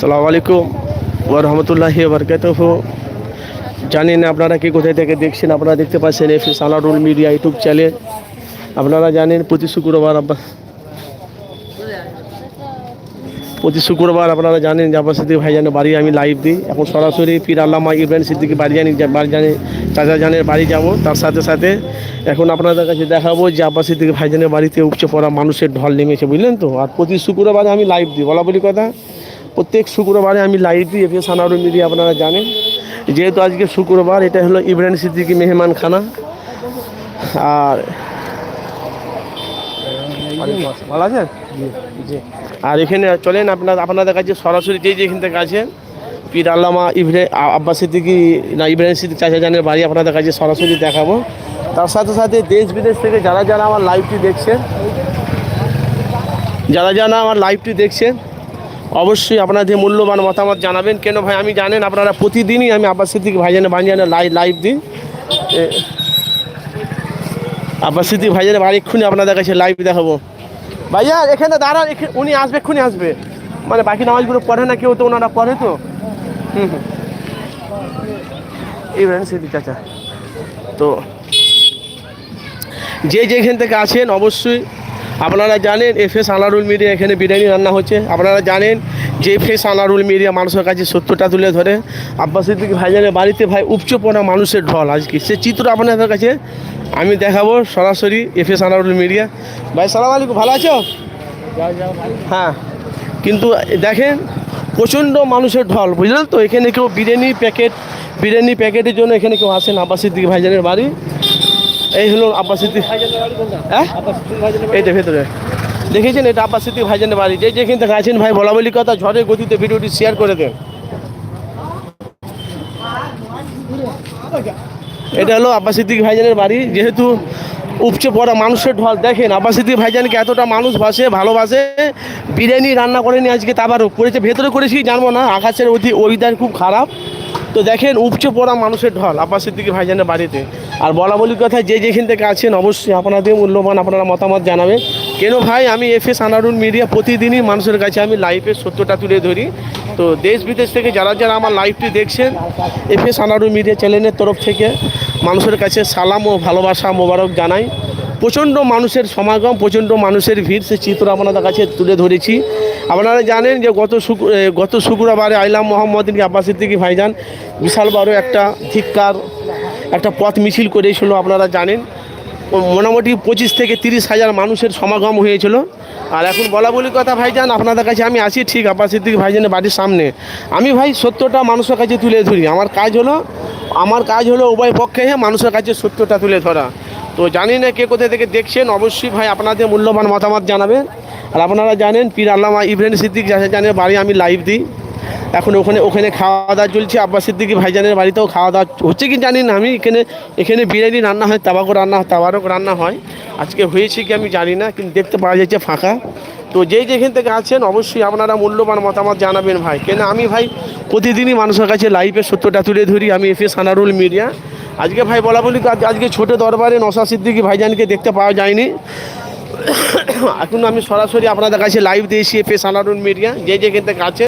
সালামু আলাইকুম রহমতুল্লাহি বরকাতহ জানি না আপনারা কি কোথায় থেকে দেখছেন, আপনারা দেখতে পাচ্ছেন F Salarul media YouTube channel. আপনারা জানেন প্রতি শুক্রবার প্রতি শুক্রবার আপনারা জানেন আব্বাস সিদ্দিক ভাইজানের বাড়ি আমি লাইভ দিই। এখন সরাসরি পীর আল্লামা ইব্রাহিম সিদ্দিকি বাড়ি জানি বাড়ি জানি চাচা জানের বাড়ি যাব। তার সাথে সাথে এখন আপনাদের কাছে দেখাবো যে আব্বাস সিদ্দিক ভাইজানের বাড়িতে উপচে পড়া মানুষের ঢল নেমেছে, বুঝলেন তো? আর প্রতি শুক্রবারে আমি লাইভ দিই, বলা বলি কথা। প্রত্যেক শুক্রবারে আমি লাইভ দিই এফএস সানারুল মিডিয়া আপনারা জানেন। যেহেতু আজকে শুক্রবার, এটা হলো ইব্রাহিম সিদ্দিকি মেহমান খানা আর আর এখানে চলেন আপনার আপনাদের কাছে সরাসরি যে যেখান থেকে আছেন, পীর আল্লামা ইব্রে আব্বাস সিদ্দিকি না, ইব্রাহিম সিদ্দিক চাচা জানের বাড়ি আপনাদের কাছে সরাসরি দেখাবো। তার সাথে সাথে দেশ বিদেশ থেকে যারা যারা আমার লাইভটি দেখছেন, যারা যারা আমার লাইভটি দেখছেন অবশ্যই আপনাদের মূল্যবান মতামত জানাবেন। কেন ভাই, আমি জানেন আপনারা প্রতিদিনই আমি আব্বাস সিদ্দিক ভাইজানের ভাইজানের লাইভ লাইভ দিই। আব্বাস সিদ্দিক ভাইজানের বাড়ি এক্ষুনি আপনাদের কাছে লাইভ দেখাবো। ভাইয়া, এখানে দাঁড়ান উনি আসবে, এক্ষুনি আসবে। মানে বাকি নামাজগুলো পড়ে না, কেউ তো ওনারা পড়ে তো। হুম হুম। সিদ্দিক চাচা। তো যে যেখান থেকে আছেন, অবশ্যই আপনারা জানেন এফ এস আনারুল মিডিয়া এখানে বিরিয়ানি রান্না হচ্ছে। আপনারা জানেন যে এফ এস আনারুল মিডিয়া মানুষের কাছে সত্যটা তুলে ধরে। আব্বাস সিদ্দিক ভাইজানের বাড়িতে ভাই উপচে পড়া মানুষের ঢল আজকে। সে চিত্র আপনাদের কাছে আমি দেখাবো সরাসরি এফ এস আনারুল মিডিয়া ভাই, সালাম আলাইকুম, ভালো আছো? হ্যাঁ। কিন্তু দেখেন, প্রচণ্ড মানুষের ঢল, বুঝলেন তো? এখানে কেউ বিরিয়ানি প্যাকেট বিরিয়ানি প্যাকেটের জন্য এখানে কেউ আসেন আব্বাস সিদ্দিক ভাইজানের বাড়ি। এই হলো আব্বাস সিদ্দিক। হ্যাঁ? এইটা ভেতরে। দেখেছেন এটা আব্বাস সিদ্দিক ভাইজানের বাড়ি। যে যেখান থেকে আছেন ভাই, বলা বলি কথা, ঝড়ের গতিতে ভিডিওটি শেয়ার করে দেন। এটা হলো আব্বাস সিদ্দিক ভাইজানের বাড়ি। যেহেতু উপচে পড়া মানুষের ঢল, দেখেন আব্বাস সিদ্দিক ভাইজানকে এতটা মানুষ বাসে ভালোবাসে, বিরিয়ানি রান্না করেনি আজকে তারপর করেছে, ভেতরে করেছি, জানব না। আকাশের অধি ওয়েদার খুব খারাপ। তো দেখেন উপচে পড়া মানুষের ঢল আব্বাস সিদ্দিকি ভাইজানের বাড়িতে। আর বলা বলি কথা, যে যেখান থেকে আছেন, অবশ্যই আপনাদের মূল্যবান আপনারা মতামত জানাবেন। কেন ভাই, আমি এফ এস আনারুল মিডিয়া প্রতিদিনই মানুষের কাছে আমি লাইভে সত্যটা তুলে ধরি। তো দেশ বিদেশ থেকে যারা যারা আমার লাইভটি দেখছেন এফ এস আনারুল মিডিয়া চ্যানেলের তরফ থেকে মানুষের কাছে সালাম ও ভালোবাসা মোবারক জানাই। প্রচণ্ড মানুষের সমাগম, প্রচণ্ড মানুষের ভিড়, সে চিত্র আপনাদের কাছে তুলে ধরেছি। আপনারা জানেন যে গত গত শুক্রবারে আইলাম মোহাম্মদ আব্বাস সিদ্দিকি ভাইজান, বিশাল বড় একটা ধিক্কার, একটা পথ মিছিল করেছিল আপনারা জানেন। মোটামুটি পঁচিশ থেকে তিরিশ হাজার মানুষের সমাগম হয়েছিল। আর এখন বলা বলি কথা, ভাইজান, আপনাদের কাছে আমি আসি ঠিক আব্বাস সিদ্দিক ভাইজানের বাড়ির সামনে। আমি ভাই সত্যটা মানুষের কাছে তুলে ধরি। আমার কাজ হলো, আমার কাজ হলো উভয় পক্ষে মানুষের কাছে সত্যটা তুলে ধরা। তো জানি না কে কোথা থেকে দেখছেন, অবশ্যই ভাই আপনাদের মূল্যবান মতামত জানাবেন। আর আপনারা জানেন, পীর আল্লামা ইব্রাহিম সিদ্দিক যারা জানেন বাড়ি আমি লাইভ দিই। এখন ওখানে ওখানে খাওয়া দাওয়া চলছে, আব্বাস সিদ্দিকি ভাইজানের বাড়িতেও খাওয়া দাওয়া হচ্ছে কি জানি না, আমি এখানে এখানে বিরিয়ানি রান্না হয় তাবাকও রান্না হয়, তাবারক রান্না হয়। আজকে হয়েছে কি আমি জানি না, কিন্তু দেখতে পাওয়া যাচ্ছে ফাঁকা। তো যেই যেখান থেকে আছেন, অবশ্যই আপনারা মূল্যবান মতামত জানাবেন ভাই। কেন আমি ভাই প্রতিদিনই মানুষের কাছে লাইভে সত্যটা তুলে ধরি, আমি এফ এস সানারুল মিডিয়া। আজকে ভাই বলা বলি আজ- আজকে ছোট দরবারে নশা সিদ্দিকি ভাইজানকে দেখতে পাওয়া যায়নি। এখন আমি সরাসরি আপনাদের কাছে লাইভ দিয়েছি এস আনারুন মিডিয়া যে যে থেকে আছে।